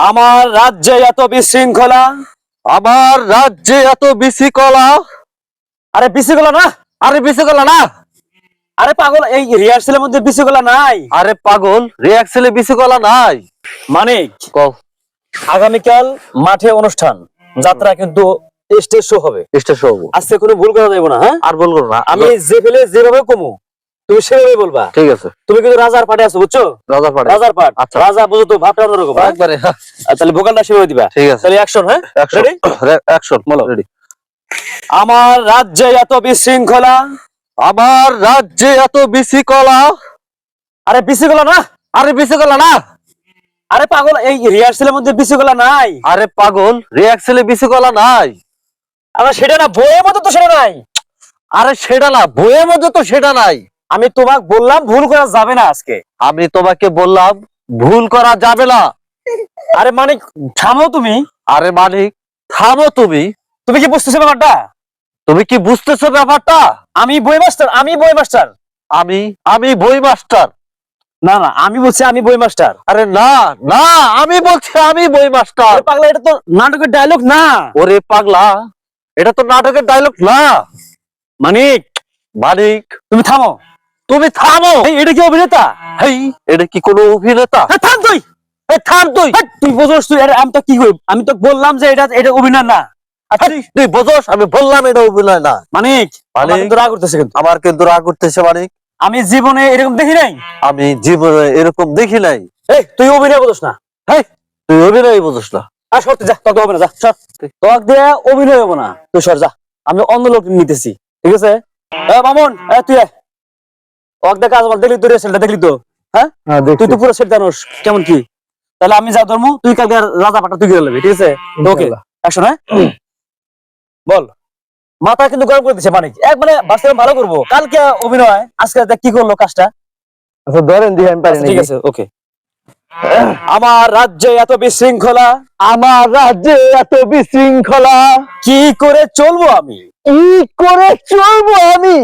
আমার রাজ্যে এত বিশৃঙ্খলা আমার রাজ্যে এত বিশৃঙ্খলা। আরে বিশৃঙ্খলা না আরে বিশৃঙ্খলা না। আরে পাগল এই রিহার্সেলের মধ্যে বিশৃঙ্খলা নাই। আরে পাগল রিয়াক্সেলে বিশৃঙ্খলা নাই। মানিক কও। আগামীকাল মাঠে অনুষ্ঠান যাত্রা কিন্তু স্টেজ শো হবে। স্টেশন হব। আজকে কোনো ভুল করা যাবে না হ্যাঁ? আর বলব না। আমি যে ফেলে যেভাবে কমু তুমি সেভাবে বলবা? ঠিক আছে। তুমি কিন্তু রাজার পাটে আছো বুঝছ? রাজা পাড়ে রাজার পাট আচ্ছা। রাজা বুঝো তো ভাবটা অন্যরকম। হ্যাঁ? একবারে হ্যাঁ, তাহলে ভোকালটা সেভাবে দিবা। ঠিক আছে। তাহলে অ্যাকশন হ্যাঁ? Ready? অ্যাকশন বলো। রেডি আমার রাজ্যে এত বিশৃঙ্খলা আমার রাজ্যে এত বিশৃঙ্খলা। আরে বিশৃঙ্খলা না? আরে বিশৃঙ্খলা না? আরে পাগল এই রিহার্সেলের মধ্যে বিশৃঙ্খলা নাই। আরে পাগল রিয়াক্সেলে বিশৃঙ্খলা নাই। আমরা সেটা না বইয়ের মতো তো সেটা নাই। আরে সেটা না বইয়ের মধ্যে তো সেটা নাই। আমি তোমাকে বললাম ভুল করা যাবে না আজকে। আমি তোমাকে বললাম ভুল করা যাবে না। আরে মানিক থামো তুমি। আরে মানিক থামো তুমি। তুমি কি বুঝতেছো ব্যাপারটা? তুমি কি বুঝতেছো ব্যাপারটা? আমি বই মাস্টার আমি বই মাস্টার। আমি আমি বই মাস্টার। না না আমি বলছি আমি বই মাস্টার। আরে না না আমি বলছি আমি বই মাস্টার। আরে পাগলা এটা তো নাটকের ডায়লগ না। ওরে পাগলা এটা তো নাটকের ডায়লগ না। মানিক মানিক। তুমি থামো। তুমি থামো। এটা কি অভিনেতা? এটা কি কোনো অভিনেতা? হ্যাঁ, থাম তুই! থাম তুই! তুই বোঝোস তুই আমি তো কি করি আমি তো বললাম যে এটা এটা অভিনয় না। আচ্ছা তুই- আমি বললাম এটা অভিনয় না। মানিক মানিক? রাগ করতেছে কিন্তু। আমার কিন্তু রাগ করতেছে মালিক আমি জীবনে এরকম দেখি নাই? আমি জীবনে এরকম দেখি নাই। এই তুই অভিনয় বোঝস না। হেই তুই অভিনয় বোঝস না। আর সরতে যা তোকে হবে না যা সর। তোকে দিয়ে অভিনয় হব না। তুই সর যা। আমি অন্য লোক নিতেছি ঠিক আছে? মামুন তুই দেখা দেখলি তো? হ্যাঁ? তুই তো পুরো সেট জানোস কেমন কি? তাহলে আমি যা ধর্ম তুই কালকে রাজা পাটা তুই নেবি ঠিক আছে? ওকে একশো হ্যাঁ বল। মাথা কিন্তু গরম করে দিচ্ছে মানিক এক মানে ভালো করব। কালকে অভিনয় আজকে কি করল কাজটা। আচ্ছা ধরেন দিয়ে আমি পারি আচ্ছা, ঠিক আছে ওকে। আমার রাজ্যে এত বিশৃঙ্খলা। আমার রাজ্যে এত বিশৃঙ্খলা। কি করে চলবো আমি? কি করে চলবো আমি?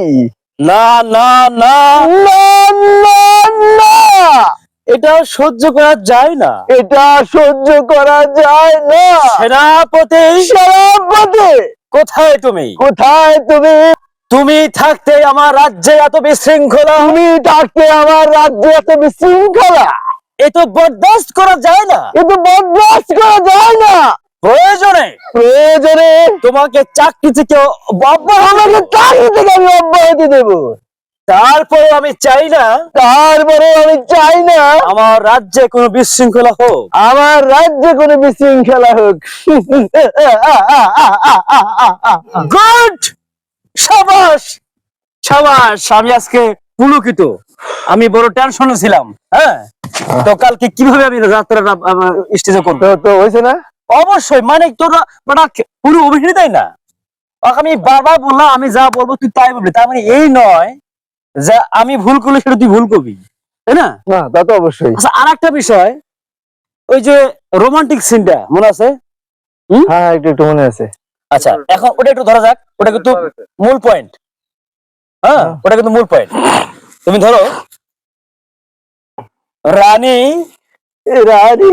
না না না। না না না। এটা সহ্য করা যায় না। এটা সহ্য করা যায় না। সেনাপতি। সেনাপতি। কোথায় তুমি? কোথায় তুমি? তুমি থাকতে আমার রাজ্যে এত বিশৃঙ্খলা। তুমি থাকতে আমার রাজ্যে এত বিশৃঙ্খলা। এ তো বরদাস্ত করা যায় না। কিন্তু বরদাস্ত করা যায় না। প্রয়োজনে প্রয়োজনে তোমাকে চাকরি থেকে বাবা আমাকে চাকরি থেকে আমি অব্যাহতি দেব। তারপরে আমি চাই না। তারপরে আমি চাই না। আমার রাজ্যে কোনো বিশৃঙ্খলা হোক। আমার রাজ্যে কোনো বিশৃঙ্খলা হোক। গুড সাবাস। সাবাস আমি আজকে পুলকিত। আমি বড় টেনশনে ছিলাম হ্যাঁ? তো কালকে কীভাবে আমি যাত্রাটা স্টেজে করব? তো হয়েছে না? অবশ্যই মানে তোরা মানে পুরো অভিনেতাই না? আমি বারবার বললাম আমি যা বলব তুই তাই বলবি। তার মানে এই নয় যে আমি ভুল করলে সেটা তুই ভুল করবি তাই না? না তা তো অবশ্যই। আচ্ছা আর একটা বিষয় ওই যে রোমান্টিক সিনটা মনে আছে? হ্যাঁ একটু একটু মনে আছে। আচ্ছা এখন ওটা একটু ধরা যাক ওটা কিন্তু মূল পয়েন্ট হ্যাঁ হ্যাঁ। ওটা কিন্তু মূল পয়েন্ট তুমি ধরো। রানী রানী।